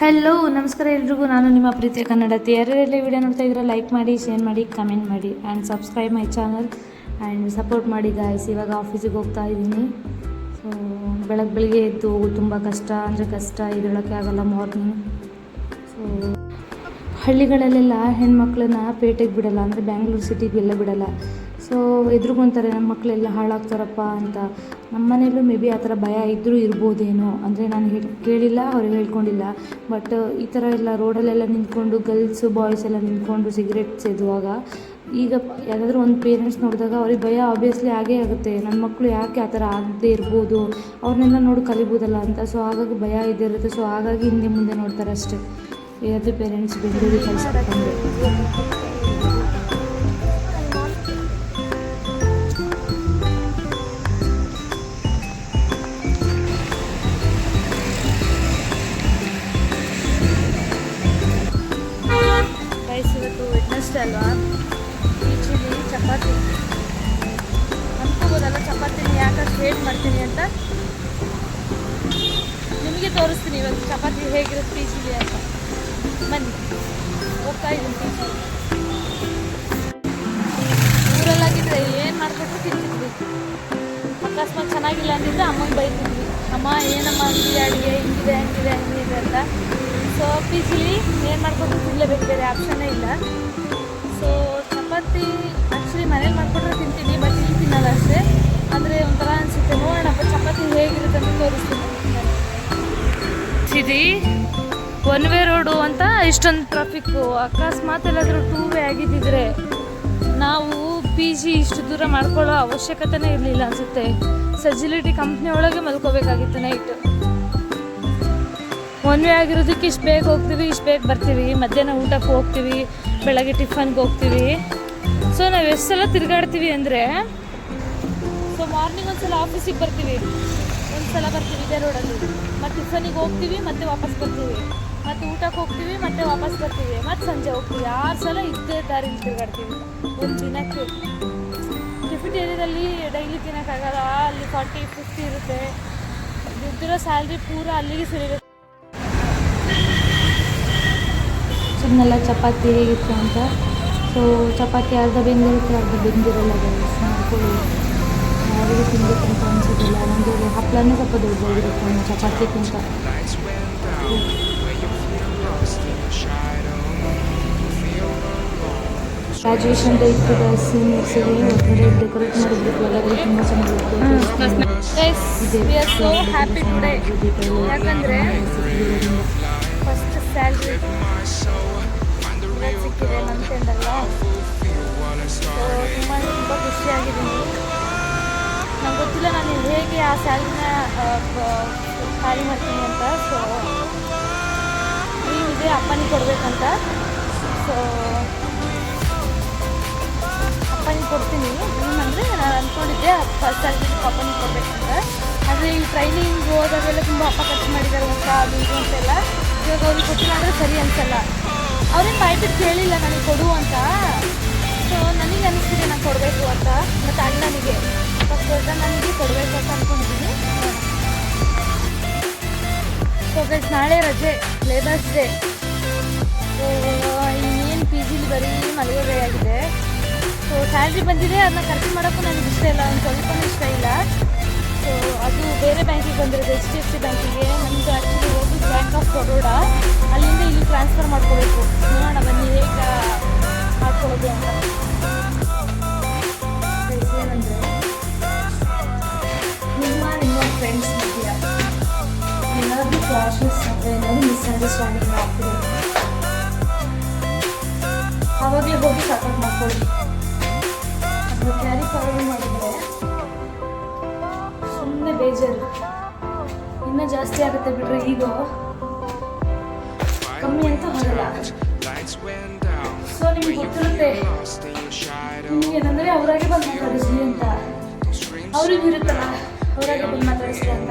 Hello ನಮಸ್ಕಾರ ಎಲ್ರಿಗೂ. ನಾನು ನಿಮ್ಮ ಪ್ರೀತಿಯ ಕನ್ನಡ ಯಾರ್ಯಾರೆಲ್ಲ ವಿಡಿಯೋ ನೋಡ್ತಾ ಇದ್ರೆ ಲೈಕ್ ಮಾಡಿ ಶೇರ್ ಮಾಡಿ ಕಮೆಂಟ್ ಮಾಡಿ and subscribe my channel and support ಮಾಡಿ ಗಾಯ್ಸ್ ಇವಾಗ ಆಫೀಸಿಗೆ ಹೋಗ್ತಾ ಇದ್ದೀನಿ. ಸೊ ಬೆಳಗ್ಗೆ ಬೆಳಗ್ಗೆ ಎದ್ದು ತುಂಬ ಕಷ್ಟ. ಅಂದರೆ ಕಷ್ಟ ಇದೊಳಕ್ಕೆ ಆಗಲ್ಲ ಮಾರ್ನಿಂಗ್ ಸೊ ಹಳ್ಳಿಗಳಲ್ಲೆಲ್ಲ ಹೆಣ್ಮಕ್ಳನ್ನ ಪೇಟೆಗೆ ಬಿಡಲ್ಲ. ಅಂದರೆ ಬ್ಯಾಂಗ್ಳೂರು ಸಿಟಿಗೆಲ್ಲ ಬಿಡಲ್ಲ. ಸೊ ಎದುರುಗೊಂತಾರೆ ನಮ್ಮ ಮಕ್ಕಳೆಲ್ಲ ಹಾಳಾಗ್ತಾರಪ್ಪ ಅಂತ. ನಮ್ಮ ಮನೇಲೂ ಮೇ ಬಿ ಆ ಥರ ಭಯ ಇದ್ದರೂ ಇರ್ಬೋದೇನೋ ಅಂದರೆ ನಾನು ಹೇಳಿ ಕೇಳಿಲ್ಲ, ಅವ್ರು ಹೇಳ್ಕೊಂಡಿಲ್ಲ. ಬಟ್ ಈ ಥರ ಎಲ್ಲ ರೋಡಲ್ಲೆಲ್ಲ ನಿಂತ್ಕೊಂಡು ಗರ್ಲ್ಸು ಬಾಯ್ಸ್ ಎಲ್ಲ ನಿಂತ್ಕೊಂಡು ಸಿಗರೇಟ್ ಸೇದುವಾಗ ಈಗ ಯಾವುದಾದ್ರೂ ಒಂದು ಪೇರೆಂಟ್ಸ್ ನೋಡಿದಾಗ ಅವ್ರಿಗೆ ಭಯ ಆಬ್ವಿಯಸ್ಲಿ ಆಗೇ ಆಗುತ್ತೆ. ನನ್ನ ಮಕ್ಕಳು ಯಾಕೆ ಆ ಥರ ಆಗದೆ ಇರ್ಬೋದು? ಅವ್ರನ್ನೆಲ್ಲ ನೋಡಿ ಕಲಿಬೋದಲ್ಲ ಅಂತ. ಸೊ ಹಾಗಾಗಿ ಭಯ ಇದ್ದೇ ಇರುತ್ತೆ. ಸೊ ಹಾಗಾಗಿ ಹಿಂದೆ ಮುಂದೆ ನೋಡ್ತಾರೆ ಅಷ್ಟೇ. ಯಾವುದೇ ಪೇರೆಂಟ್ಸ್ ಬೆಂಗಳೂರಿಗೆ ಕಳಿಸ್ಬೇಕಂದ್ರೆ ಅಲ್ವಾ? ಈಚಿಲಿ ಚಪಾತಿ. ಅನ್ಕೋಬೋದಲ್ಲ ಚಪಾತಿನ ಯಾಕಷ್ಟು ಹೇಟ್ ಮಾಡ್ತೀನಿ ಅಂತ? ನಿಮಗೆ ತೋರಿಸ್ತೀನಿ ಇವತ್ತು ಚಪಾತಿ ಹೇಗಿರುತ್ತೆ ಈಚಿಲಿ ಅಂತ. ಬನ್ನಿ. ಹೋಗ್ತಾ ಇದ್ದೀನಿ ಊರಲ್ಲಾಗಿದ್ರೆ ಏನು ಮಾಡ್ಕೊಟ್ಟು ತಿಂತಿದ್ವಿ. ಅಕಸ್ಮಾತ್ ಚೆನ್ನಾಗಿಲ್ಲ ಅಂದಿದ್ರೆ ಅಮ್ಮಂಗೆ ಬೈತಿದ್ವಿ. ಅಮ್ಮ, ಏನಮ್ಮ ಅಂತಿದೆ ಅಡುಗೆ ಹಿಂಗಿದೆ, ಹಂಗಿದೆ ಹಂಗಿದೆ ಅಂತ. ಸೊ ಪಿ ಏನು ಮಾಡ್ಕೊಂಡು ತಿನ್ನಲೇಬೇಕು ಬೇರೆ ಆಪ್ಷನ್ನೇ ಇಲ್ಲ. ಆ್ಯಕ್ಚುಲಿ ಮನೇಲಿ ಮಾಡಿಕೊಟ್ರೆ ತಿಂತೀನಿ ಬಟ್ ಇಲ್ಲಿ ತಿನ್ನಲ್ಲ ಅಷ್ಟೇ. ಅಂದರೆ ಒಂಥರ ಅನಿಸುತ್ತೆ ನೋಡೋಣಪ್ಪ ಚಪಾತಿ ಹೇಗಿರುತ್ತೆ ಅಂತ ತೋರಿಸ್ತೀನಿ. ಸಿಟಿ ಒನ್ ವೇ ರೋಡು ಅಂತ ಇಷ್ಟೊಂದು ಟ್ರಾಫಿಕ್ಕು ಅಕಸ್ಮಾತ್ ಎಲ್ಲಾದರೂ ಟೂ ವೇ ಆಗಿದ್ದಿದ್ರೆ ನಾವು ಪಿ ಜಿ ಇಷ್ಟು ದೂರ ಮಾಡ್ಕೊಳ್ಳೋ ಅವಶ್ಯಕತೆನೇ ಇರಲಿಲ್ಲ ಅನಿಸುತ್ತೆ. ಸಜಿಲಿಟಿ ಕಂಪ್ನಿ ಒಳಗೆ ಮಲ್ಕೋಬೇಕಾಗಿತ್ತು ನೈಟ್ ಒನ್ ವೇ ಆಗಿರೋದಕ್ಕೆ ಇಷ್ಟು ಬೇಗ ಹೋಗ್ತೀವಿ, ಇಷ್ಟು ಬೇಗ ಬರ್ತೀವಿ. ಮಧ್ಯಾಹ್ನ ಊಟಕ್ಕೆ ಹೋಗ್ತೀವಿ, ಬೆಳಗ್ಗೆ ಟಿಫನ್ಗೆ ಹೋಗ್ತೀವಿ. ಸೊ ನಾವು ಎಷ್ಟು ಸಲ ತಿರುಗಾಡ್ತೀವಿ ಅಂದರೆ ಸೊ ಮಾರ್ನಿಂಗ್ ಒಂದ್ಸಲ ಆಫೀಸಿಗೆ ಬರ್ತೀವಿ. ಒಂದು ಸಲ ಬರ್ತೀವಿ ಇದೇ ರೋಡಲ್ಲಿ ಮತ್ತು ಸನಿಗೆ ಹೋಗ್ತೀವಿ, ಮತ್ತೆ ವಾಪಸ್ ಬರ್ತೀವಿ. ಮತ್ತು ಊಟಕ್ಕೆ ಹೋಗ್ತೀವಿ, ಮತ್ತೆ ವಾಪಸ್ ಬರ್ತೀವಿ. ಮತ್ತು ಸಂಜೆ ಹೋಗ್ತೀವಿ. ಆರು ಸಲ ಇದ್ದೇ ದಾರಿಲಿ ತಿರುಗಾಡ್ತೀವಿ. ಒಂದು ದಿನಕ್ಕೆ. ಕೆಫಿಟೇರಿಯಾದಲ್ಲಿ ಡೈಲಿ ತಿನ್ನೋಕ್ಕಾಗಲ್ಲ ಅಲ್ಲಿ ಫಾರ್ಟಿ ಫಿಫ್ಟಿ ಇರುತ್ತೆ. ದುಡ್ಡಿರೋ ಸ್ಯಾಲ್ರಿ ಪೂರ ಅಲ್ಲಿಗೆ ಸುರಿಬೇಕು ಸುಮ್ಮನೆಲ್ಲ ಚಪಾತಿ ಹೇಗಿತ್ತು ಅಂತ? ಸೊ ಚಪಾತಿ ಅರ್ಧ ಬೆಂದಿರುತ್ತೆ, ಅರ್ಧ ಬೆಂದಿರಲ್ಲ ಗೈಸ್ ನೋಡ್ಕೊಳ್ಳಿ ಯಾರಿಗೂ ತಿನ್ಬೇಕು ಅಂತ ಅನ್ಸೋದಿಲ್ಲ. ನನಗೆ ಹಪ್ಪಳನೇ ಸ್ವಲ್ಪ ದೊಡ್ಡದಾಗಿರುತ್ತೆ ನಮ್ಮ ಚಪಾತಿಗಿಂತ ಗ್ರಾಜುಯೇಷನ್ ಡೇ ಇತ್ತು ಮಿಕ್ಸಿಗೆ ಹೊರಗಡೆ ಡೆಕೋರೇಟ್ ಮಾಡಿದ್ರು ಎಲ್ಲರಿಗೂ ತುಂಬ ಚೆನ್ನಾಗಿತ್ತು. ಯಾಕಂದರೆ ಆ ಸ್ಯಾಲ್ರಿನ ಖಾಲಿ ಮಾಡ್ತೀನಿ ಅಂತ. ಸೊ ಇದೆ ಅಪ್ಪನಿಗೆ ಕೊಡಬೇಕಂತ. ಸೊ ಅಪ್ಪನಿಗೆ ಕೊಡ್ತೀನಿ. ಅಂದರೆ ನಾನು ಅಂದ್ಕೊಂಡಿದ್ದೆ ಫಸ್ಟ್ ಸ್ಯಾಲ್ರಿ ಅಪ್ಪನಿಗೆ ಕೊಡಬೇಕಂತ. ಆದರೆ ಈ ಟ್ರೈನಿಂಗ್ ಹೋದಾಗೆಲ್ಲ ತುಂಬ ಅಪ್ಪ ಖರ್ಚು ಮಾಡಿದ್ದಾರೆ ಅಂತ, ಅದು ಇದು ಅಂತೆಲ್ಲ. ಇವಾಗ ಅವ್ರಿಗೆ ಕೊಟ್ಟಿಲ್ಲ ಅಂದರೆ ಸರಿ ಅನ್ಸಲ್ಲ. ಅವ್ರೇನು ಬಾಯ್ಬಿಟ್ಟು ಕೇಳಿಲ್ಲ ನನಗೆ ಕೊಡು ಅಂತ. ಸೊ ನನಗೆ ಅನಿಸ್ತಿದೆ ನಾನು ಕೊಡಬೇಕು ಅಂತ, ಮತ್ತು ಅಣ್ಣನಿಗೆ. ನನಗೆ ಕೊಡಬೇಕು ಅಂತ ಅಂದ್ಕೊಂಡಿದ್ದೀನಿ ಸೊ ಗೈಸ್ ನಾಳೆ ರಜೆ ಲೇಬರ್ಸ್ ಡೇ ಸೊ ಇನ್ನೇನು ಪಿ ಜಿಲಿ ಬರೀ ಮಲಗೋದೇ ಆಗಿದೆ. ಸೊ ಸ್ಯಾಲ್ರಿ ಬಂದಿದೆ ಅದನ್ನ ಖರ್ಚು ಮಾಡೋಕ್ಕೂ ನನಗೆ ಇಷ್ಟ ಇಲ್ಲ ಒಂದು ಸ್ವಲ್ಪನೂ ಇಷ್ಟ ಇಲ್ಲ. ಸೊ ಅದು ಬೇರೆ ಬ್ಯಾಂಕಿಗೆ ಬಂದಿರೋದು ಎಚ್ ಡಿ ಎಫ್ ಸಿ ಬ್ಯಾಂಕಿಗೆ ನಮ್ಮದು ಆ್ಯಕ್ಚುಲಿ ಹೋಗಿ ಬ್ಯಾಂಕ್ ಆಫ್ ಬರೋಡಾ ಅಲ್ಲಿಂದ ಇಲ್ಲಿ ಟ್ರಾನ್ಸ್ಫರ್ ಮಾಡ್ಕೋಬೇಕು. ನೋಡೋಣ, ಬನ್ನಿ ಹೇಗೆ ಮಾಡ್ಕೊಳ್ಳೋದು ಅಂತ. ಏನಾದರೂ ಮಿಸ್ಅಂಡರ್ಸ್ಟ್ಯಾಂಡಿಂಗ್ ಆಗ್ತಿದೆ ಆವಾಗಲೇ ಹೋಗಿ ಸಪೋರ್ಟ್ ಮಾಡ್ಕೊಳ್ಳಿ ಅದನ್ನು ಫಾರ್ವರ್ಡ್ ಮಾಡಿದರೆ ಸುಮ್ಮನೆ ಬೇಜಾರು ಇನ್ನೂ ಜಾಸ್ತಿ ಆಗುತ್ತೆ ಬಿಡ್ರಿ ಈಗ ಕಮ್ಮಿ ಅಂತ ಆಗಲ್ಲ ಸೊ ನಿಮ್ಗೆ ಗೊತ್ತಿರುತ್ತೆ ನಿಮ್ಗೆ ಏನಂದರೆ ಅವರಾಗೆ ಬಂದು ಮಾತಾಡಿಸ್ಲಿ ಅಂತ ಅವ್ರಿಗೂ ಇರುತ್ತಲ್ಲ ಅವರಾಗೆ ಬಂದು ಮಾತಾಡಿಸ್ಲಿ ಅಂತ